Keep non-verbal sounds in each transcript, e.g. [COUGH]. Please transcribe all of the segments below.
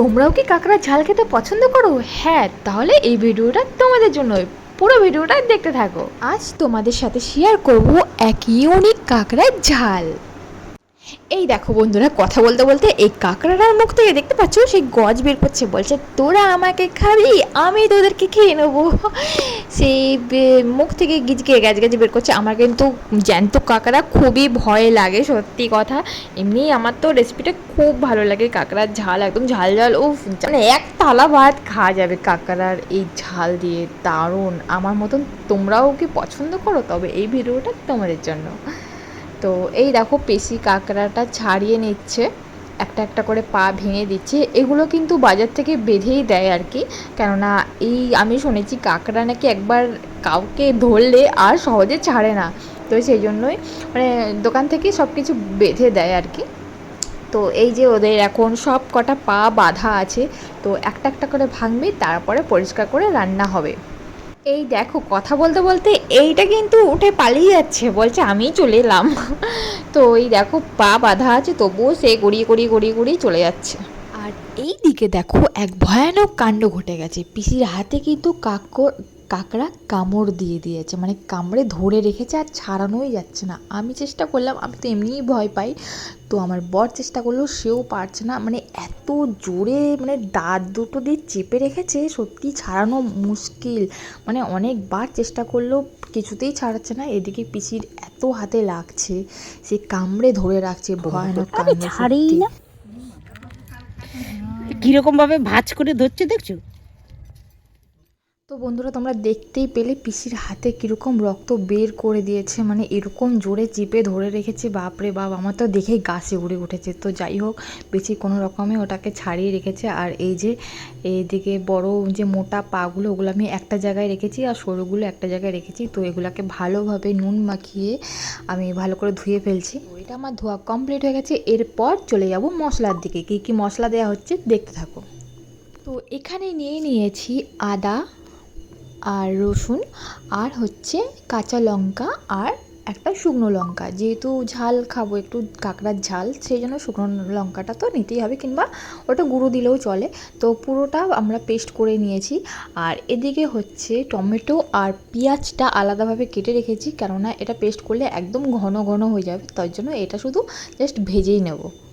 তোমরাও কি কাঁকড়ার ঝাল খেতে পছন্দ করো? হ্যাঁ তাহলে এই ভিডিওটা তোমাদের জন্য পুরো ভিডিওটা দেখতে থাকো। আজ তোমাদের সাথে শেয়ার করব এক ইউনিক কাঁকড়ার ঝাল। এই দেখো বন্ধুরা, কথা বলতে বলতে এই কাঁকড়াটার মুখ থেকে দেখতে পাচ্ছ, সেই গজ বের করছে, বলছে, তোরা আমাকে খাবি, আমি তোদেরকে খেয়ে নেব। সেই মুখ থেকে গিজকে গ্যাজ গ্যাজ বের করছে। আমার কিন্তু জ্যান্ত কাঁকড়া খুবই ভয় লাগে, সত্যি কথা। এমনি আমার তো রেসিপিটা খুব ভালো লাগে, কাঁকড়ার ঝাল, একদম ঝাল ঝাল ও মানে এক থালা ভাত খাওয়া যাবে কাঁকড়ার এই ঝাল দিয়ে, দারুণ। আমার মতন তোমরাও কি পছন্দ করো? তবে এই ভিডিওটা তোমাদের জন্য। তো এই দেখো পেশি কাঁকড়াটা ছাড়িয়ে নিচ্ছে, একটা একটা করে পা ভেঙে দিচ্ছে। এগুলো কিন্তু বাজার থেকে বেঁধেই দেয় আর কি। কেননা এই আমি শুনেছি কাঁকড়া নাকি একবার কাউকে ধরলে আর সহজে ছাড়ে না। তো সেই জন্যই মানে দোকান থেকে সব কিছু বেঁধে দেয় আর কি। তো এই যে ওদের এখন সব কটা পা বাঁধা আছে, তো একটা একটা করে ভাঙবে, তারপরে পরিষ্কার করে রান্না হবে। এই দেখো, কথা বলতে বলতে এইটা কিন্তু উঠে পালিয়ে যাচ্ছে, বলছে আমি চলে এলাম। [LAUGHS] তো এই দেখো, পা বাঁধা আছে, তবুও সে গড়িয়ে গড়িয়ে গড়িয়ে গড়িয়ে চলে যাচ্ছে। আর এই দিকে দেখো, এক ভয়ানক কাণ্ড ঘটে গেছে। পিসির হাতে কিন্তু কাকর কাকড়া কামড় দিয়ে দিয়েছে। মানে কামড়ে ধরে রেখেছে আর ছাড়ানোই যাচ্ছে না। আমি চেষ্টা করলাম আমি তো এমনিই ভয় পাই। তো আমার বর চেষ্টা করল সেও পারছে না। মানে এত জোরে মানে দাঁত দুটো দিয়ে চেপে রেখেছে সত্যি ছাড়ানো মুশকিল। মানে অনেকবার চেষ্টা করলেও কিছুতেই ছাড়াচ্ছে না এদিকে পিসির এত হাতে লাগছে সে কামড়ে ধরে রাখছে ভয়ানক আরে কাণ্ড ছাড়েই না। কীরকম ভাবে ভাঁজ করে ধরছে দেখছ? তো বন্ধুরা, তোমরা দেখতেই পেলে পিসির হাতে কীরকম রক্ত বের করে দিয়েছে মানে এরকম জোরে চিপে ধরে রেখেছে, বাপরে বাপ, আমার তো দেখেই গাছে উড়ে উঠেছে। তো যাই হোক, পিসি কোনো রকমে ওটাকে ছাড়িয়ে রেখেছে, আর এই যে এইদিকে বড় যে মোটা পাগুলো, ওগুলো আমি একটা জায়গায় রেখেছি আর সরুগুলো একটা জায়গায় রেখেছি। তো এগুলোকে ভালোভাবে নুন মাখিয়ে আমি ভালো করে ধুয়ে ফেলছি। এটা আমার ধোয়া কমপ্লিট হয়ে গেছে। এরপর চলে যাব মশলার দিকে। কী কী মশলা দেওয়া হচ্ছে, দেখতে থাকো। তো এখানে নিয়ে নিয়েছি আদা আর রসুন, আর হচ্ছে কাঁচা লঙ্কা, আর একটা শুকনো লঙ্কা। যেহেতু ঝাল খাব, একটু কাঁকড়ার ঝাল, সেই জন্য শুকনো লঙ্কাটা তো নিতেই হবে, কিংবা ওটা গুঁড়ো দিলেও চলে। তো পুরোটা আমরা পেস্ট করে নিয়েছি। আর এদিকে হচ্ছে টমেটো আর পেঁয়াজটা আলাদাভাবে কেটে রেখেছি, কেননা এটা পেস্ট করলে একদম ঘন ঘন হয়ে যাবে, তার জন্য এটা শুধু জাস্ট ভেজেই নেব।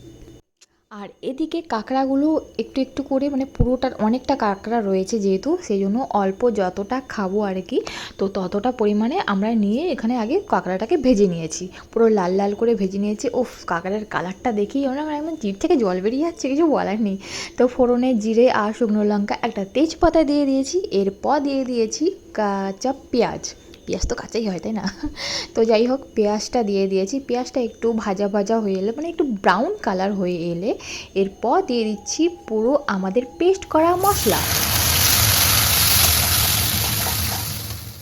আর এদিকে কাঁকড়াগুলো একটু একটু করে মানে পুরোটা অনেকটা কাঁকড়া রয়েছে যেহেতু সেই জন্য অল্প যতটা খাব আর কি, তো ততটা পরিমাণে আমরা নিয়ে এখানে আগে কাঁকড়াটাকে ভেজে নিয়েছি। পুরো লাল লাল করে ভেজে নিয়েছি। ওফ কাঁকড়ার কালারটা দেখি আমরা একদম জিভ থেকে জল বেরিয়ে যাচ্ছে, কিছু বলার নেই। তো ফোড়নে জিরে আর শুকনো লঙ্কা একটা তেজপাতা দিয়ে দিয়েছি, এরপর দিয়ে দিয়েছি কাঁচা পেঁয়াজ। পেঁয়াজ তো কাঁচাই হয়, তাই না? তো যাই হোক, পেঁয়াজটা দিয়ে দিয়েছি। পেঁয়াজটা একটু ভাজা ভাজা হয়ে এলে মানে একটু ব্রাউন কালার হয়ে এলে, এরপর দিয়ে দিচ্ছি পুরো আমাদের পেস্ট করা মশলা।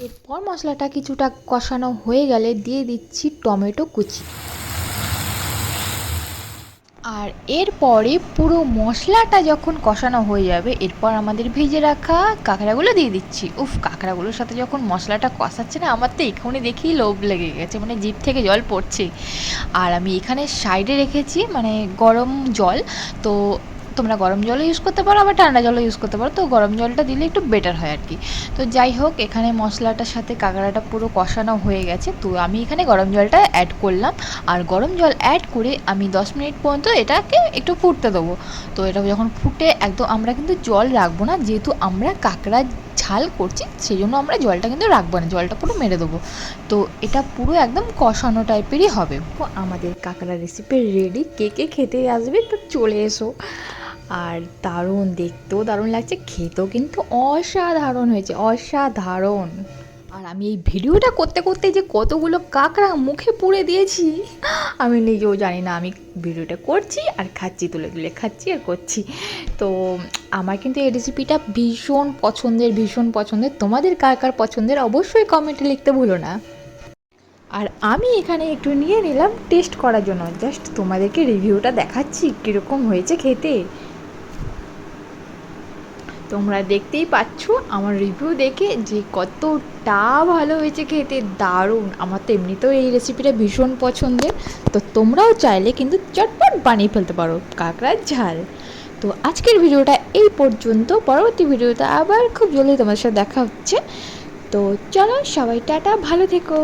এরপর মশলাটা কিছুটা কষানো হয়ে গেলে দিয়ে দিচ্ছি টমেটো কুচি। আর এরপরে পুরো মশলাটা যখন কষানো হয়ে যাবে, এরপর আমাদের ভেজে রাখা কাঁকড়াগুলো দিয়ে দিচ্ছি। উফ, কাঁকড়াগুলোর সাথে যখন মশলাটা কষাচ্ছে না, আমার তো এখানে দেখি লোভ লেগে গেছে মানে জিপ থেকে জল পড়ছে। আর আমি এখানে সাইডে রেখেছি মানে গরম জল, তো তোমরা গরম জলও ইউজ করতে পারো, আবার ঠান্ডা জলও ইউজ করতে পারো। তো গরম জলটা দিলে একটু বেটার হয় আর কি তো যাই হোক, এখানে মশলাটার সাথে কাঁকড়াটা পুরো কষানো হয়ে গেছে। তো আমি এখানে গরম জলটা অ্যাড করলাম। আর গরম জল অ্যাড করে আমি দশ মিনিট পর্যন্ত এটাকে একটু ফুটতে দেবো। তো এটা যখন ফুটে, একদম আমরা কিন্তু জল রাখব না। যেহেতু আমরা কাঁকড়া ঝাল করছি সেই জন্য আমরা জলটা কিন্তু রাখব না, জলটা পুরো মেরে দেবো। তো এটা পুরো একদম কষানো টাইপেরই হবে। আমাদের কাঁকড়া রেসিপি রেডি কে কে খেতে আসবে তো চলে এসো। আর দারুণ, দেখতেও দারুণ লাগছে, খেতেও কিন্তু অসাধারণ হয়েছে, অসাধারণ। আর আমি এই ভিডিওটা করতে করতে যে কতগুলো কাঁকড়া মুখে পুড়ে দিয়েছি, আমি নিজেও জানি না। আমি ভিডিওটা করছি আর খাচ্ছি, তুলে তুলে খাচ্ছি আর করছি। তো আমার কিন্তু এই রেসিপিটা ভীষণ পছন্দের ভীষণ পছন্দের। তোমাদের কার কার পছন্দের অবশ্যই কমেন্টে লিখতে ভুলো না। আর আমি এখানে একটু নিয়ে নিলাম টেস্ট করার জন্য। জাস্ট তোমাদেরকে রিভিউটা দেখাচ্ছি, কীরকম হয়েছে খেতে। তোমরা দেখতেই পাচ্ছ, আমার রিভিউ দেখে যে কতটা ভালো হয়েছে খেতে, দারুণ। আমার তো এমনিতেও এই রেসিপিটা ভীষণ পছন্দের। তো তোমরাও চাইলে কিন্তু চটপট বানিয়ে ফেলতে পারো, কাঁকড়ার ঝাল। তো আজকের ভিডিওটা এই পর্যন্ত। পরবর্তী ভিডিওটা আবার খুব জলদি তোমাদের সাথে দেখা হচ্ছে। তো চলো সবাই টাটা, ভালো থেকো।